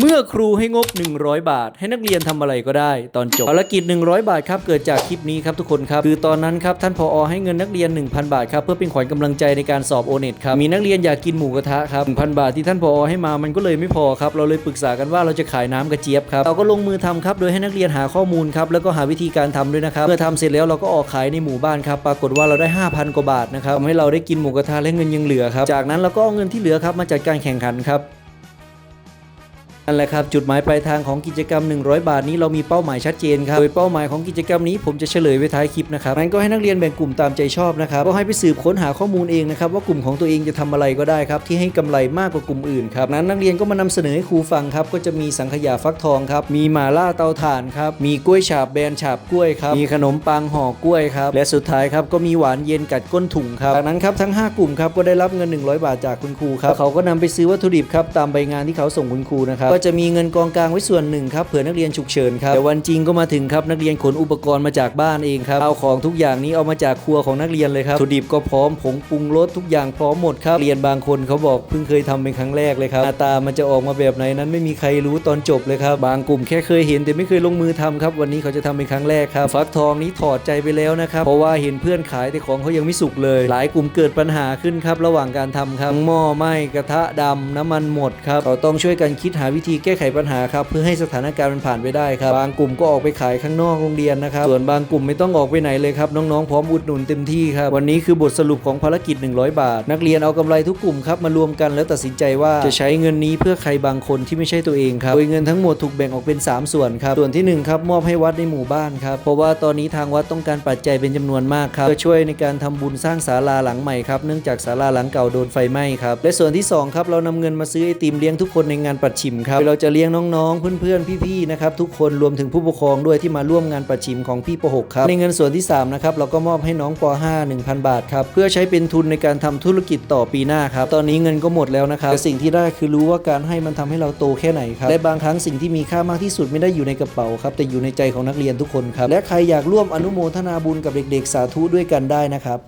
เมื่อครูให้งบ 100 บาท ให้นักเรียนทำอะไรก็ได้ ตอนจบภารกิจ 100 บาทครับเกิดจากคลิปนี้ครับทุกคนครับคือตอนนั้นครับท่านผอให้เงินนักเรียน 1,000 บาทครับเพื่อเป็นขวัญกำลังใจในการสอบโอเน็ตครับมีนักเรียนอยากกินหมูกระทะครับ1,000 บาทที่ท่านผอให้มามันก็เลยไม่พอครับเราเลยปรึกษากันว่าเราจะขายน้ำกระเจี๊ยบครับเราก็ลงมือทำครับโดยให้นักเรียนหาข้อมูลครับแล้วก็หาวิธีการทำด้วยนะครับเมื่อทำเสร็จแล้วเราก็ออกขายในหมู่บ้านครับปรากฏว่าเราได้ 5,000 กว่าบาทนะครับทำให้เราได้กินหมูกระทะและเงินยังเหลือครับจากนั้นเราก็เอาเงินที่เหลือครับมาจัดการแข่งขันครับ นั่นแหละครับจุดหมายปลายทางของกิจกรรม 100 บาทนี้เรามีเป้าหมายชัดเจนครับโดยเป้าหมายของกิจกรรมนี้ผมจะเฉลยไว้ท้ายคลิปนะครับงั้นก็ให้นักเรียนแบ่งกลุ่มตามใจชอบนะครับก็ให้ไปสืบค้นหาข้อมูลเองนะครับว่ากลุ่มของตัวเองจะทำอะไรก็ได้ครับที่ให้กำไรมากกว่ากลุ่มอื่นครับนั้นนักเรียนก็มานำเสนอให้ครูฟังครับก็จะมีสังขยาฟักทองครับมีหมาล่าเตาถ่านครับมีกล้วยฉาบแบนฉาบกล้วยครับมีขนมปังห่อกล้วยครับและสุดท้ายครับก็มีหวานเย็นกัดก้นถุงครับจากนั้นครับทั้งห้ากลุ่มครับก็ได้รับเงิน 100 บาทจากคุณครูครับเขาก็นำไปซื้อวัตถุดิบครับตามใบงานที่เขาส่งคุณครูนะครับก็จะมีเงินกองกลางไว้ส่วนหนึ่งครับเผื่อนักเรียนฉุกเฉินครับแต่วันจริงก็มาถึงครับนักเรียนขนอุปกรณ์มาจากบ้านเองครับเอาของทุกอย่างนี้เอามาจากครัวของนักเรียนเลยครับถุดิบก็พร้อมผงปรุงรสทุกอย่างพร้อมหมดครับเรียนบางคนเขาบอกเพิ่งเคยทำเป็นครั้งแรกเลยครับหน้าตามันจะออกมาแบบไหนนั้นไม่มีใครรู้ตอนจบเลยครับบางกลุ่มแค่เคยเห็นแต่ไม่เคยลงมือทำครับวันนี้เขาจะทำเป็นครั้งแรกครับฟักทองนี้ถอดใจไปแล้วนะครับเพราะว่าเห็นเพื่อนขายแต่ของเขายังไม่สุกเลย หลายกลุ่มเกิดปัญหาขึ้นครับระหว่างการทำครับหม้อไหม้กระทะดำน้ำมันหมดครับเขาต้องช่วยกันคิดหาวิธีแก้ไขปัญหาครับเพื่อให้สถานการณ์มันผ่านไปได้ครับบางกลุ่มก็ออกไปขายข้างนอกโรงเรียนนะครับส่วนบางกลุ่มไม่ต้องออกไปไหนเลยครับน้องๆพร้อมอุดหนุนเต็มที่ครับวันนี้คือบทสรุปของภารกิจ 100 บาท นักเรียนเอากำไรทุกกลุ่มครับมารวมกันแล้วตัดสินใจว่าจะใช้เงินนี้เพื่อใครบางคนที่ไม่ใช่ตัวเองครับโดยเงินทั้งหมดถูกแบ่งออกเป็น 3 ส่วนครับส่วนที่1ครับมอบให้วัดในหมู่บ้านครับเพราะว่าตอนนี้ทางวัดต้องการปัจจัยเป็นจำนวนมากครับเพื่อช่วยในการทำบุญสร้างศาลาหลังใหม่ครับเนื่องจากศาลาหลังเก่าโดนไฟไหม้ครับและส่วนที่สองครับเรานำเงินมาซื้อไอติมเลี้ยงทุกคนในงานปัดฉิมครับโดยเราจะเลี้ยงน้องๆ เพื่อนๆ พี่ๆ นะครับทุกคนรวมถึงผู้ปกครองด้วยที่มาร่วมงานปัดฉิมของพี่ป .6 ครับในเงินส่วนที่ 3 นะครับเราก็มอบให้น้องป .5 1,000 บาทครับเพื่อใช้เป็นทุนในการทำธุรกิจต่อปีหน้าครับตอนนี้เงินก็หมดแล้วนะครับแต่สิ่งที่ได้คือรู้ว่าการให้มันทำให้เราโตแค่ไหนครับและบางครั้งสิ่งที่มีค่ามากที่สุดไม่ได้อยู่ในกระเป๋าครับแต่อยู่ในใจของนักเรียนทุกคนครับและใครอยากร่วมอนุโมทนาบุญกับเด็กๆสาธุด้วยกันได้นะครับ